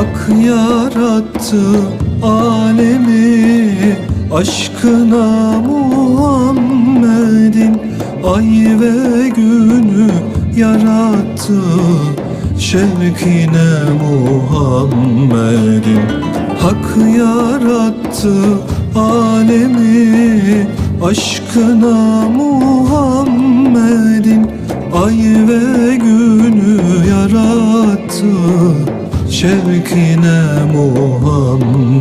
Hak yarattı alemi Aşkına Muhammed'in Ay ve günü yarattı. Şevkine Muhammed'in Hak yarattı alemi Aşkına Muhammed'in Ay ve günü yarattı Şevkine Muhammed'in